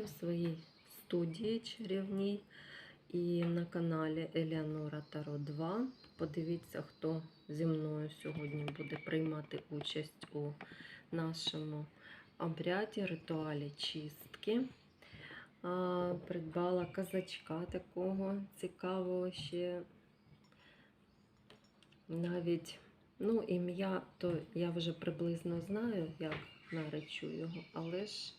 в своїй студії чарівній і на каналі Еліанора Таро 2. Подивіться, хто зі мною сьогодні буде приймати участь у нашому обряді, ритуалі чистки. Придбала казачка такого цікавого ще. Навіть ну, ім'я, то я вже приблизно знаю, як наречу його, але ж,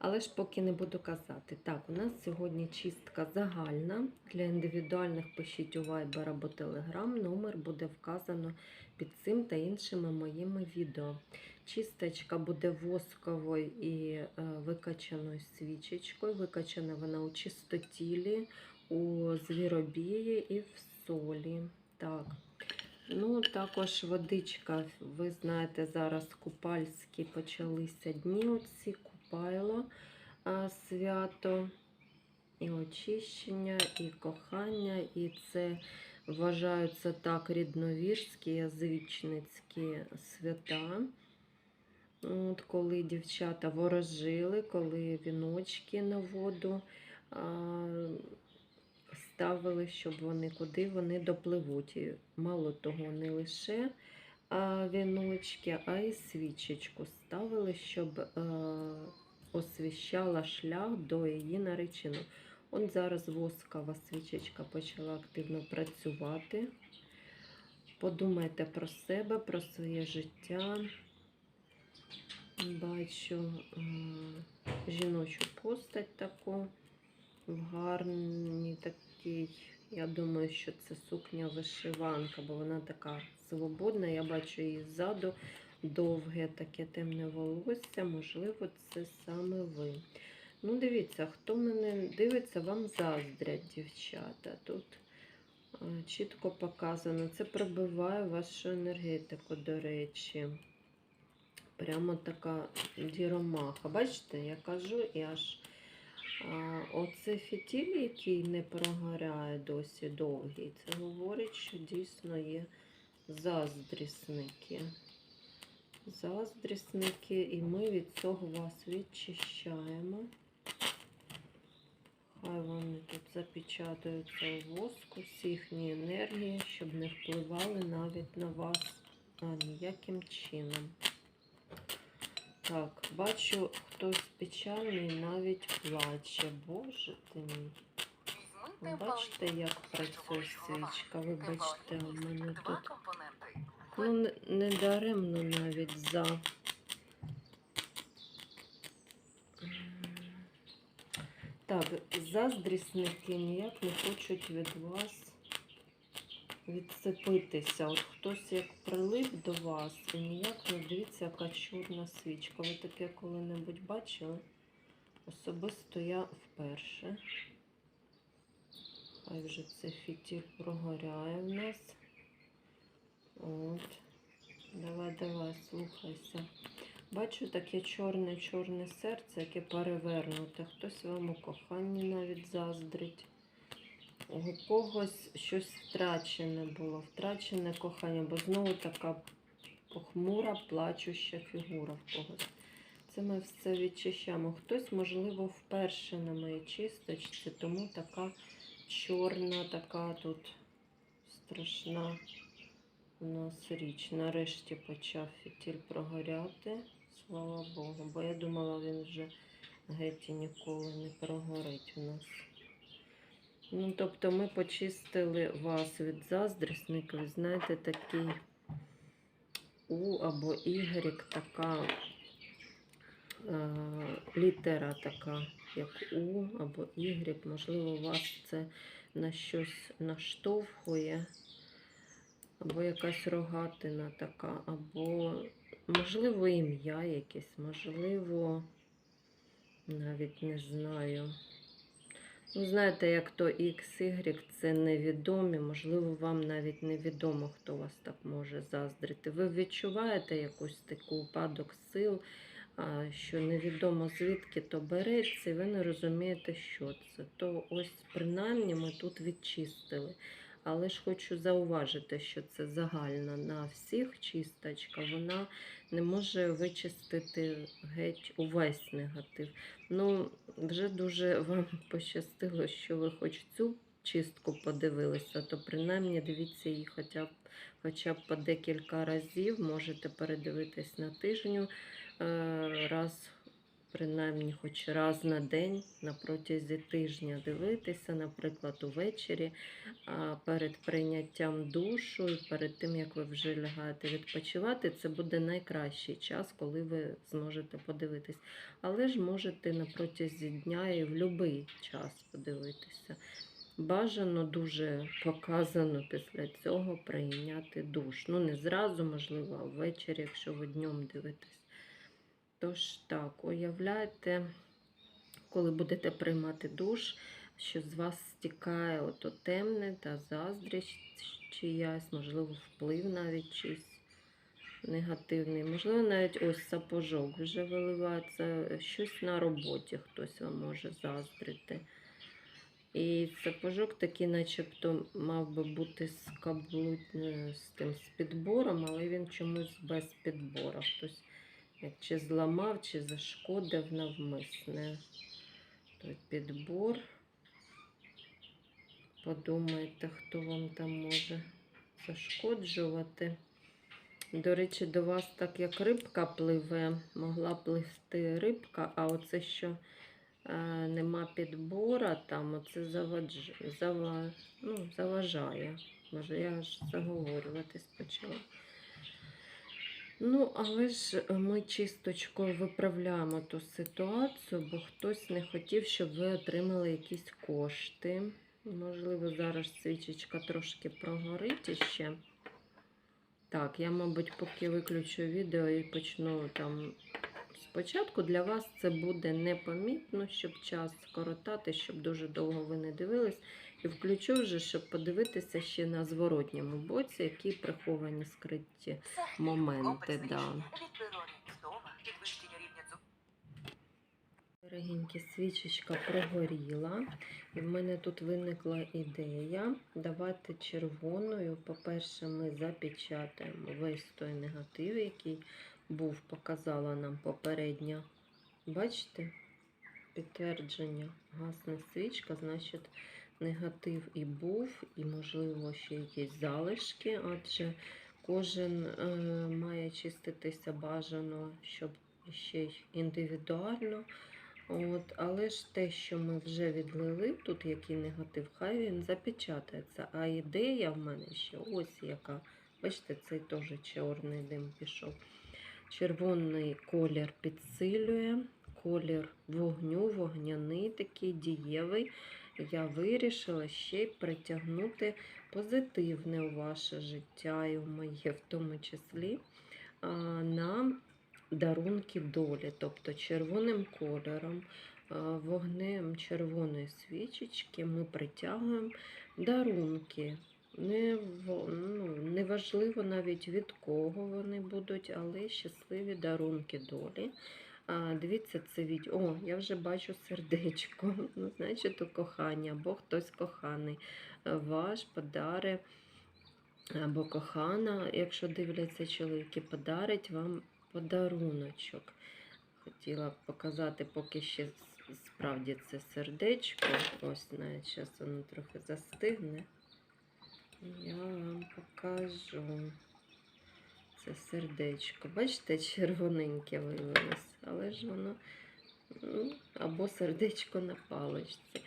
але ж поки не буду казати. Так, у нас сьогодні чистка загальна. Для індивідуальних пишіть у Viber або Telegram. Номер буде вказано під цим та іншими моїми відео. Чисточка буде восковою і е, викачаною свічечкою. Викачана вона у чистотілі, у звіробії і в солі. Так. Ну, також водичка, ви знаєте, зараз купальські почалися дні, оці купайло свято, і очищення, і кохання, і це вважаються так рідновірські, язичницькі свята. От Коли дівчата ворожили, коли віночки на воду ставили, щоб вони куди вони допливуть. І мало того, не лише а, віночки, а й свічечку ставили, щоб а, освіщала шлях до її нареченого. От зараз воскова свічечка почала активно працювати. Подумайте про себе, про своє життя. Бачу е, жіночу постать таку в гарній такій. Я думаю, що це сукня вишиванка, бо вона така свободна. Я бачу її ззаду довге таке темне волосся. Можливо, це саме ви. Ну, дивіться, хто мене дивиться, вам заздрять, дівчата. Тут е, чітко показано. Це пробиває вашу енергетику, до речі. Прямо така діромаха. Бачите, я кажу, і аж оце фітіль, який не прогоряє досі довгий, це говорить, що дійсно є заздрісники. Заздрісники, і ми від цього вас відчищаємо. Хай вони тут запечатаються у воску, всі їхні енергії, щоб не впливали навіть на вас ніяким чином. Так, бачу, хтось печальний навіть плаче. Боже ти мій. Ви бачите, як працює свічка? Вибачте, у мене тут. Ну, не, не даремно навіть за. Так, заздрісники ніяк не хочуть від вас відцепитися. От хтось як прилип до вас і ніяк не дивіться, яка чорна свічка. Ви таке коли-небудь бачили? Особисто я вперше. Хай вже це фітіль прогоряє в нас. От. Давай, давай, слухайся. Бачу таке чорне-чорне серце, яке перевернуте. Хтось вам у коханні навіть заздрить. У когось щось втрачене було, втрачене кохання, бо знову така похмура, плачуща фігура в когось. Це ми все відчищаємо. Хтось, можливо, вперше на моїй чисточці, тому така чорна, така тут страшна у нас річ. Нарешті почав фітіль прогоряти. Слава Богу, бо я думала, він вже геть і ніколи не прогорить у нас. Ну, тобто ми почистили вас від заздрісника, ви знаєте, такий У або Y, така е, літера така, як У або Y. Можливо, вас це на щось наштовхує, або якась рогатина така, або, можливо, ім'я якесь, можливо, навіть не знаю. Ну, знаєте, як то X, Y це невідомі, можливо, вам навіть невідомо, хто вас так може заздрити. Ви відчуваєте якусь таку упадок сил, що невідомо звідки то береться, і ви не розумієте, що це. То ось принаймні ми тут відчистили. Але ж хочу зауважити, що це загальна на всіх чисточка, вона не може вичистити геть увесь негатив. Ну, вже дуже вам пощастило, що ви хоч цю чистку подивилися, то принаймні дивіться її хоча б, хоча б по декілька разів. Можете передивитись на тижню е, раз. Принаймні, хоч раз на день на протязі тижня дивитися, наприклад, увечері перед прийняттям душу і перед тим, як ви вже лягаєте відпочивати, це буде найкращий час, коли ви зможете подивитись. Але ж можете на протязі дня і в будь-який час подивитися. Бажано дуже показано після цього прийняти душ. Ну, не зразу, можливо, а ввечері, якщо ви днем дивитесь. Тож так, уявляйте, коли будете приймати душ, що з вас стікає ото темне та заздрість чиясь, можливо, вплив навіть чийсь негативний. Можливо, навіть ось сапожок вже виливається, щось на роботі хтось вам може заздрити. І сапожок такий, начебто, мав би бути з каблу... е, з тим з підбором, але він чомусь без підбора. Хтось чи зламав, чи зашкодив навмисне. Той підбор. Подумайте, хто вам там може зашкоджувати. До речі, до вас так як рибка пливе, могла пливти рибка, а оце що е, нема підбора, там оце завадж... зава... ну, заважає. Може, я аж заговорюватись почала. Ну, але ж ми чисточкою виправляємо ту ситуацію, бо хтось не хотів, щоб ви отримали якісь кошти. Можливо, зараз свічечка трошки прогорить іще. Так, я, мабуть, поки виключу відео і почну там. Спочатку для вас це буде непомітно, щоб час скоротати, щоб дуже довго ви не дивились. І включу вже, щоб подивитися ще на зворотньому боці, які приховані скриті моменти. Да. Дорогенькі, свічечка прогоріла, і в мене тут виникла ідея. Давайте червоною. По-перше, ми запечатаємо весь той негатив, який був, показала нам попередня. Бачите? Підтвердження. Гасна свічка, значить, негатив і був, і, можливо, ще якісь залишки, адже кожен е, має чиститися бажано, щоб ще й індивідуально. От, але ж те, що ми вже відлили, тут який негатив, хай він запечатається. А ідея в мене ще ось яка. Бачите, цей теж чорний дим пішов. Червоний колір підсилює, колір вогню, вогняний такий дієвий. Я вирішила ще й притягнути позитивне у ваше життя і в моє в тому числі на дарунки долі, тобто червоним кольором, вогнем червоної свічечки ми притягуємо дарунки. Ну, неважливо навіть від кого вони будуть, але щасливі дарунки долі. Дивіться це відео. О, я вже бачу сердечко. Ну, значить, у кохання, або хтось коханий. Е, Ваш подари або кохана, якщо дивляться чоловіки, подарить вам подаруночок. Хотіла показати, поки ще справді це сердечко. Ось навіть зараз воно трохи застигне. Я вам покажу. Це сердечко. Бачите, червоненьке виявилось, але ж воно ну, або сердечко на паличці.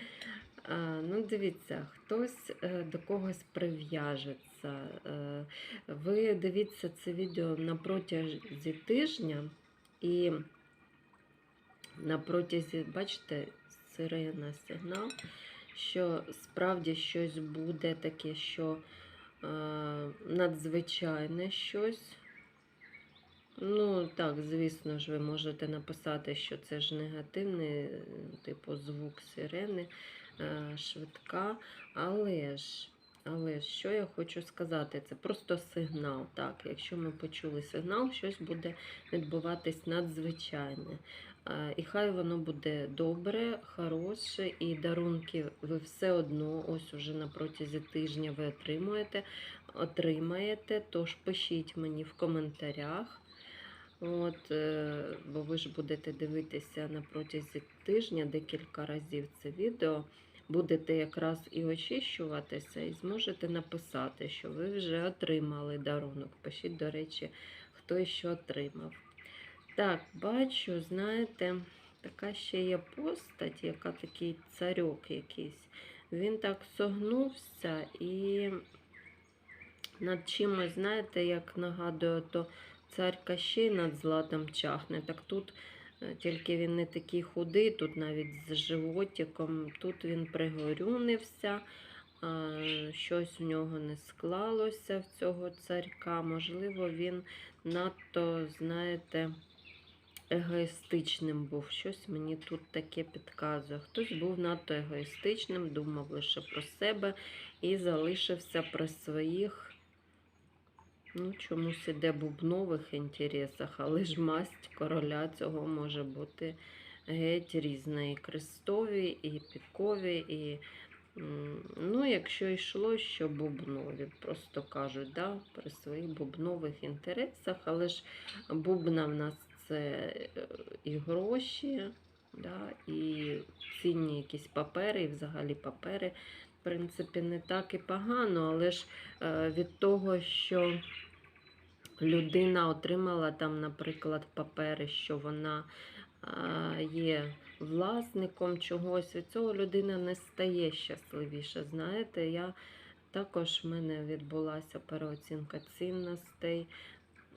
А, ну, дивіться, хтось е, до когось прив'яжеться. Е, ви дивіться це відео на протязі тижня і на протязі, бачите, сирена сигнал, що справді щось буде таке, що е, надзвичайне щось. Ну, так, звісно ж, ви можете написати, що це ж негативний, е, типу звук сирени, е, швидка. Але ж, але ж, що я хочу сказати, це просто сигнал. Так, якщо ми почули сигнал, щось буде відбуватись надзвичайне. Е, І хай воно буде добре, хороше, і дарунки ви все одно, ось уже на протязі тижня ви отримуєте, отримаєте. Тож пишіть мені в коментарях. От, е, бо ви ж будете дивитися на протязі тижня декілька разів це відео. Будете якраз і очищуватися, і зможете написати, що ви вже отримали дарунок. Пишіть, до речі, хто що отримав. Так, бачу, знаєте, така ще є постать, яка такий царьок якийсь. Він так согнувся і над чимось, знаєте, як нагадує, то цар Кащей над златом чахне. Так тут е, тільки він не такий худий, тут навіть з животиком, тут він пригорюнився. Щось у нього не склалося в цього царька. Можливо, він надто, знаєте, егоїстичним був. Щось мені тут таке підказує. Хтось був надто егоїстичним, думав лише про себе і залишився при своїх, ну, чомусь іде бубнових інтересах, але ж масть короля цього може бути геть різна. І крестові, і пікові, і. Ну, якщо йшло, що бубнові, просто кажуть, да, при своїх бубнових інтересах, але ж бубна в нас це е, і гроші, да, і цінні якісь папери, і взагалі папери, в принципі, не так і погано, але ж е, від того, що людина отримала там, наприклад, папери, що вона є власником чогось, від цього людина не стає щасливіше. Знаєте, я також в мене відбулася переоцінка цінностей.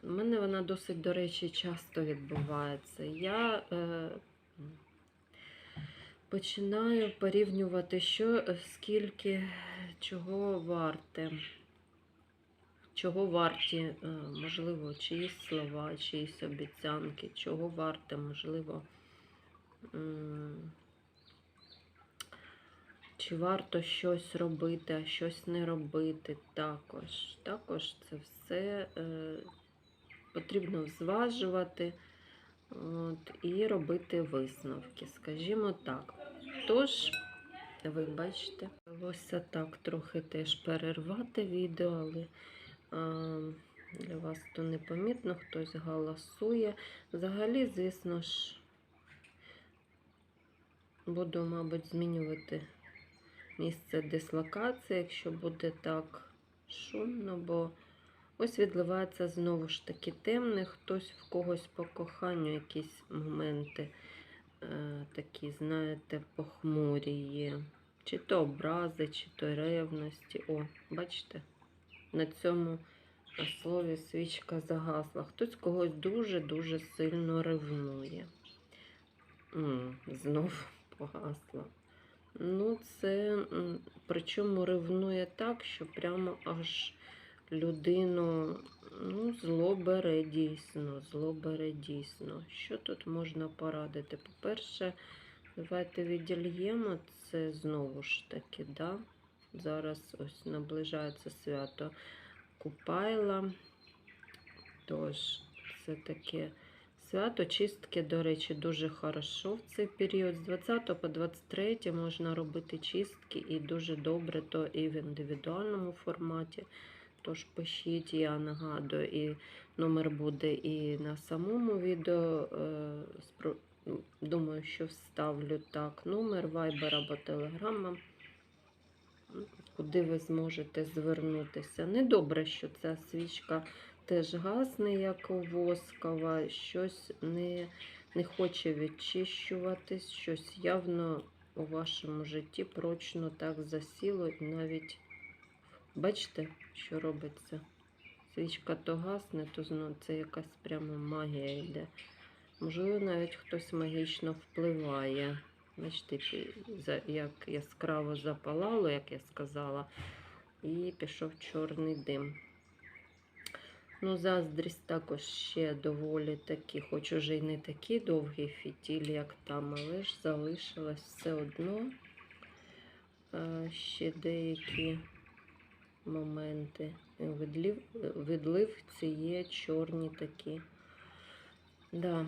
У мене вона досить, до речі, часто відбувається. Я е, починаю порівнювати, що е, скільки чого варте, чого варті, е, можливо, чиїсь слова, чиїсь обіцянки, чого варте, можливо. Чи варто щось робити, а щось не робити також. Також це все е, потрібно зважувати от, і робити висновки, скажімо так. Тож, ви бачите, вдалося так трохи теж перервати відео, але для вас то непомітно, хтось галасує. Взагалі, звісно ж, буду, мабуть, змінювати місце дислокації, якщо буде так шумно, бо ось відливається знову ж таки темне, хтось в когось по коханню якісь моменти е, такі, знаєте, похмурі є. Чи то образи, чи то ревності. О, бачите? На цьому слові свічка загасла. Хтось когось дуже-дуже сильно ревнує. Знову погасла. Ну, це причому ревнує так, що прямо аж людину ну, зло бере дійсно, зло бере дійсно. Що тут можна порадити? По-перше, давайте відільємо це знову ж таки, да? Зараз ось наближається свято Купайла. Тож, це таке свято чистки, до речі, дуже хорошо в цей період. З 20 по 23 можна робити чистки і дуже добре, то і в індивідуальному форматі. Тож пишіть, я нагадую, і номер буде і на самому відео. е, ну, Думаю, що вставлю так номер Viber або Telegram, куди ви зможете звернутися. Недобре, що ця свічка теж гасне, як воскова, щось не, не хоче відчищуватись, щось явно у вашому житті прочно так засіло і навіть. Бачите, що робиться? Свічка то гасне, то знову це якась прямо магія йде. Можливо, навіть хтось магічно впливає. Бачите, як яскраво запалало, як я сказала, і пішов чорний дим. Ну, заздрість також ще доволі такі, хоч уже й не такий довгий фітіль, як там, але ж залишилось все одно. Ще деякі моменти. Відлив, відливці є чорні такі. Да.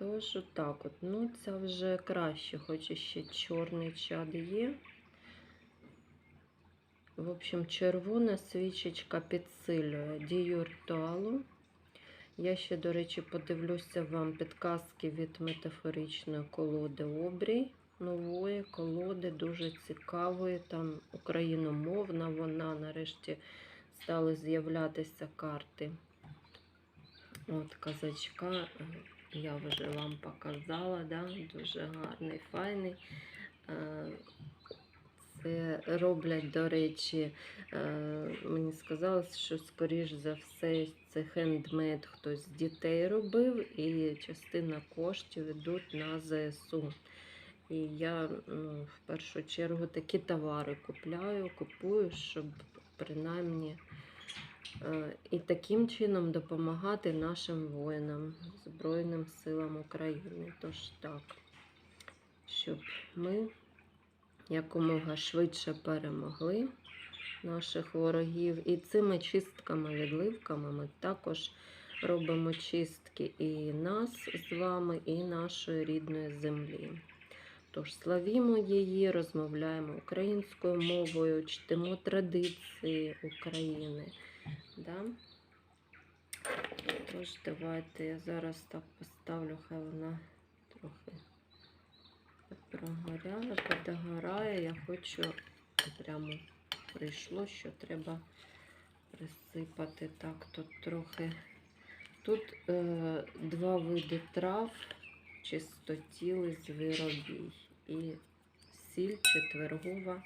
Тож отак от. Ну, це вже краще, хоч ще чорний чад є. В общем, червона свічечка підсилює дію ритуалу. Я ще, до речі, подивлюся вам підказки від метафоричної колоди Обрій. Нової колоди, дуже цікавої. Там україномовна вона нарешті стали з'являтися карти. От казачка, е, я вже вам показала, да? дуже гарний, файний. Е, Це роблять, до речі, е, мені сказали, що скоріш за все це хендмейд хтось з дітей робив, і частина коштів йдуть на ЗСУ. І я ну, в першу чергу такі товари купляю, купую, щоб принаймні і таким чином допомагати нашим воїнам, Збройним силам України. Тож так, щоб ми якомога швидше перемогли наших ворогів. І цими чистками, відливками ми також робимо чистки і нас з вами, і нашої рідної землі. Тож славімо її, розмовляємо українською мовою, чтимо традиції України. Да? Тож давайте я зараз так поставлю, хай вона трохи прогоряє, подогорає. Я хочу прямо прийшло, що треба присипати так тут трохи. Тут е, два види трав, чистотіли, звіробій і сіль четвергова,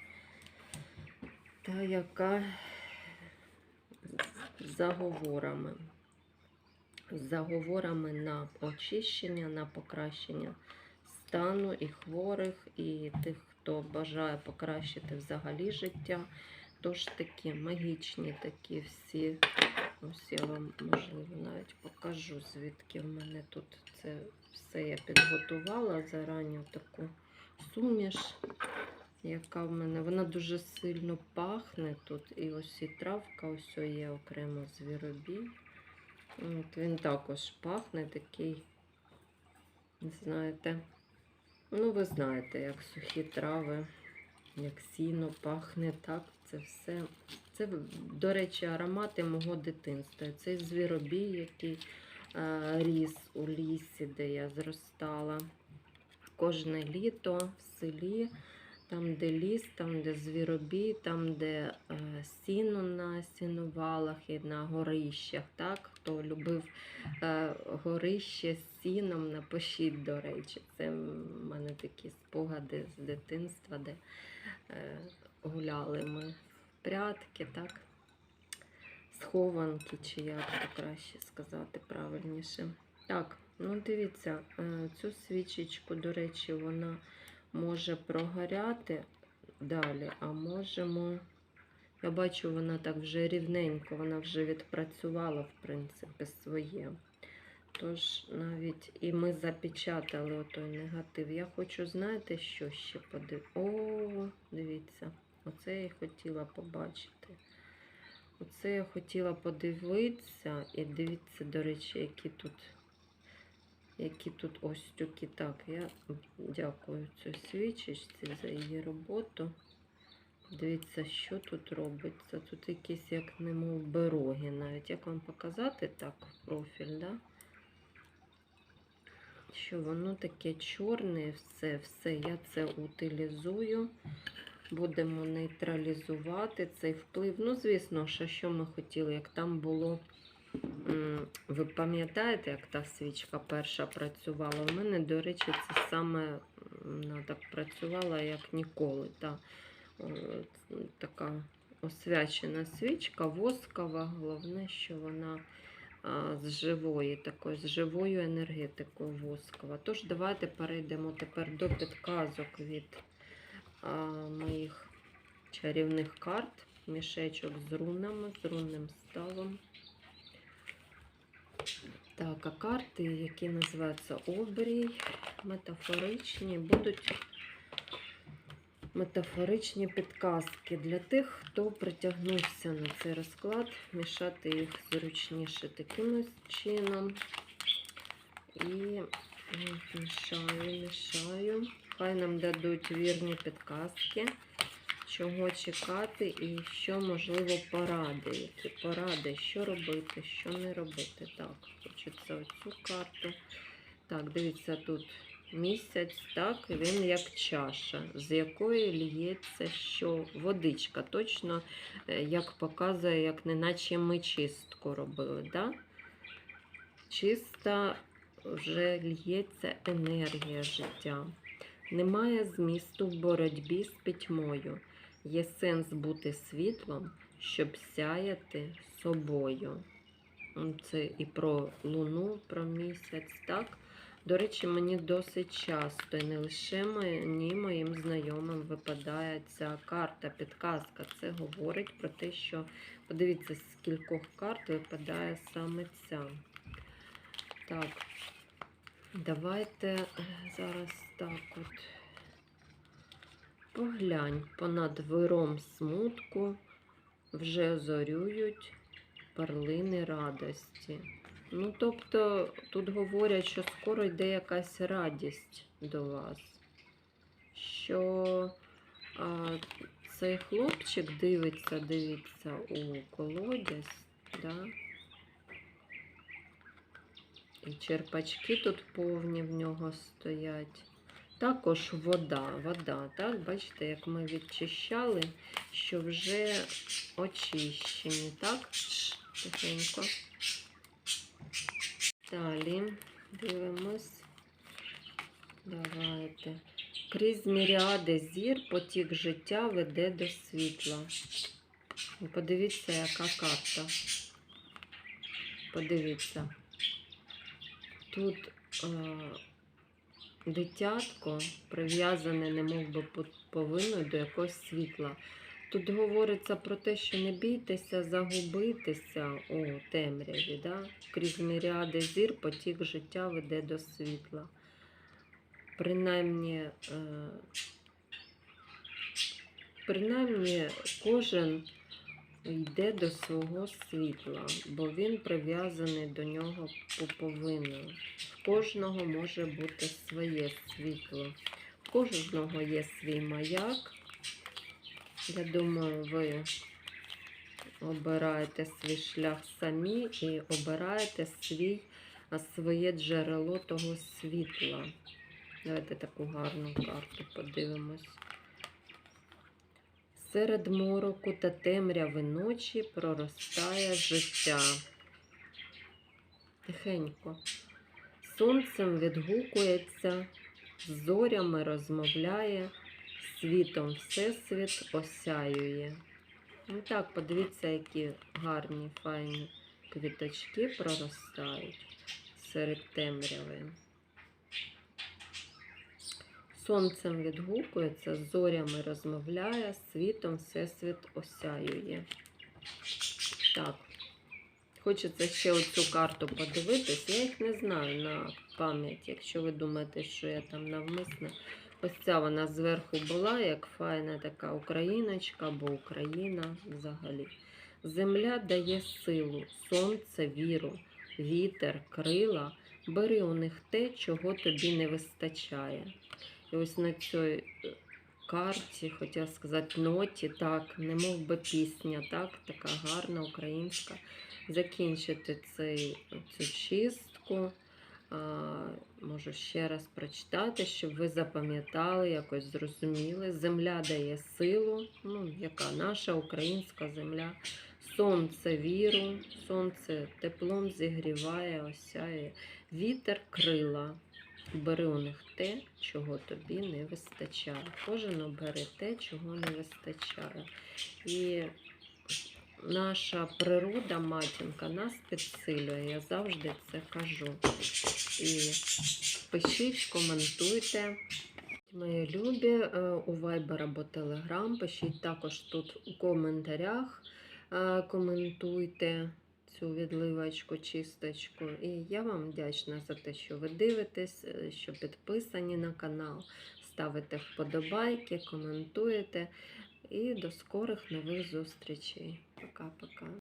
та яка заговорами. З заговорами на очищення, на покращення стану і хворих, і тих, хто бажає покращити взагалі життя. Тож такі магічні такі всі. Ось я вам, можливо, навіть покажу, звідки в мене тут це все я підготувала зарані таку суміш, яка в мене. Вона дуже сильно пахне тут. І ось і травка, ось є окремо звіробій. От Він також пахне такий, знаєте, ну ви знаєте, як сухі трави, як сіно пахне так. Це все. Це, до речі, аромати мого дитинства. Цей звіробій, який е, ріс у лісі, де я зростала. Кожне літо в селі, там, де ліс, там, де звіробій, там, де е, сіно на сінувалах і на горищах. Так? Хто любив е, горище з сіном, напишіть, до речі. Це в мене такі спогади з дитинства, де е, гуляли ми в прятки, так? Схованки, чи як то краще сказати правильніше. Так, ну дивіться, е, цю свічечку, до речі, вона може прогоряти далі, а можемо. Я бачу, вона так вже рівненько, вона вже відпрацювала, в принципі, своє. Тож навіть і ми запечатали отой негатив. Я хочу, знаєте, що ще подивитися? О, дивіться, оце я й хотіла побачити. Оце я хотіла подивитися. І дивіться, до речі, які тут, які тут ось тюки. Так, я дякую цій свічечці за її роботу. Дивіться, що тут робиться. Тут якісь, як немов бероги навіть. Як вам показати так профіль, да? Що воно таке чорне, все, все, я це утилізую. Будемо нейтралізувати цей вплив. Ну, звісно, що ми хотіли, як там було. Ви пам'ятаєте, як та свічка перша працювала? У мене, до речі, це саме вона так працювала, як ніколи. Та, е, така освячена свічка, воскова. Головне, що вона а, з живої, такої, з живою енергетикою воскова. Тож давайте перейдемо тепер до підказок від а, моїх чарівних карт. Мішечок з рунами, з рунним ставом. Так, а карти, які називаються обрій, метафоричні, будуть метафоричні підказки для тих, хто притягнувся на цей розклад, мішати їх зручніше таким чином. І Мішаю, мішаю. Хай нам дадуть вірні підказки, чого чекати і що, можливо, поради. Які поради, що робити, що не робити. Так, хочеться оцю карту. Так, дивіться, тут місяць, так, він як чаша, з якої ліється що водичка. Точно, е, як показує, як неначе ми чистку робили. Да? Чиста вже лється енергія життя. Немає змісту в боротьбі з пітьмою. Є сенс бути світлом, щоб сяяти собою. Це і про луну, про місяць, так? До речі, мені досить часто, і не лише мені, моїм знайомим випадає ця карта, підказка. Це говорить про те, що подивіться, з кількох карт випадає саме ця. Так, давайте е, зараз так от. Поглянь, понад виром смутку вже зорюють перлини радості. Ну, тобто, тут говорять, що скоро йде якась радість до вас. Що а, цей хлопчик дивиться, дивиться у колодязь, да? і черпачки тут повні в нього стоять. Також вода, вода, так, бачите, як ми відчищали, що вже очищені, так? Тихенько. Далі дивимось. Давайте. Крізь міріади зір потік життя веде до світла. Подивіться, яка карта. Подивіться. Тут е, дитятко прив'язане, немов би повинно до якогось світла. Тут говориться про те, що не бійтеся загубитися у темряві. Да? Крізь міріади зір потік життя веде до світла. Принаймні, е, принаймні кожен йде до свого світла, бо він прив'язаний до нього пуповиною. В кожного може бути своє світло. В кожного є свій маяк. Я думаю, ви обираєте свій шлях самі і обираєте свій, своє джерело того світла. Давайте таку гарну карту подивимось. Серед мороку та темряви ночі проростає життя. Тихенько. Сонцем відгукується, зорями розмовляє, світом всесвіт осяює. Ну так, подивіться, які гарні, файні квіточки проростають серед темряви. Сонцем відгукується, з зорями розмовляє, світом всесвіт осяює. Так, хочеться ще оцю карту подивитись. Я їх не знаю на пам'ять, якщо ви думаєте, що я там навмисне. Ось ця вона зверху була, як файна така україночка або Україна взагалі. Земля дає силу, сонце, віру, вітер, крила. Бери у них те, чого тобі не вистачає. Ось на цій е, карті, хотіла сказати, ноті, так, не мов би пісня, так, така гарна українська. Закінчити цей, цю чистку. А, можу ще раз прочитати, щоб ви запам'ятали, якось зрозуміли. Земля дає силу, ну, яка наша українська земля. Сонце віру, сонце теплом зігріває, осяє, вітер крила. Бери у них те, чого тобі не вистачає. Кожен обере те, чого не вистачає. І наша природа, матінка, нас підсилює. Я завжди це кажу. І пишіть, коментуйте. Мої любі е, у Viber або Telegram. Пишіть також тут у коментарях. е, Коментуйте цю відливочку, чисточку. І я вам вдячна за те, що ви дивитесь, е, що підписані на канал. Ставите вподобайки, коментуєте. І до скорих нових зустрічей. Пока-пока.